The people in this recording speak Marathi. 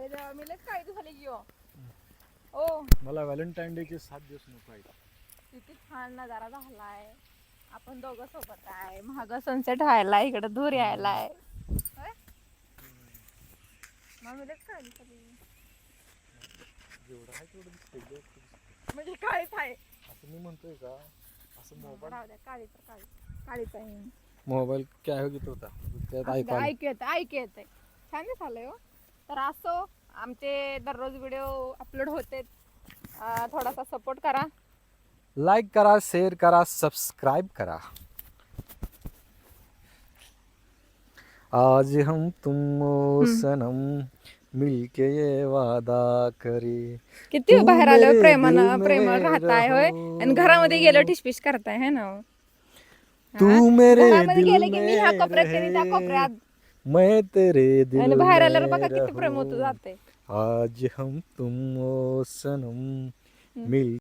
अरे देवा मी लय काय झाली की हो. ओ. मला व्हॅलेंटाईन डे चे सात दिवस नको आहेत. किती छान नजारा झालाय. आपण दोघं सोबत आहे. महाग सनसेट व्हायला इकडे धूर यायलाय. होय? मग मी लय काळजी झाली. जेवढं आहे तेवढं दिसतंय गं. म्हणजे काळीच आहे. असं मी म्हणतोय का? असं मोबाईल राहू द्या काळी काळीच आहे. मोबाईल काय होता? त्यात असू ऐकू द्या, आलं. ऐकू येतं ऐकू येतंय. छान झालंय हो. तर असो आमचे दररोज व्हिडिओ अपलोड होते थोडासा सपोर्ट करा लाईक करा शेअर करा सबस्क्राईब करा आज हम तुम सनम मिलके ये वादा करे किती तू बाहेर आल्यावर मेरे प्रेमानं दिल में प्रेमळ राहताय होय रहो. आणि घरामध्ये गेलं ठिशपिश करताय है ना? तू? मेरे घरामध्ये दिल गेलं की मी ह्या में कोपऱ्यात त्यांनी त्या रहे. कोपऱ्यात मैं तेरे दिल आणि बाहेर आल्यावर बघा किती प्रेम होत. जाते आज हम तुम ओ सनम मिल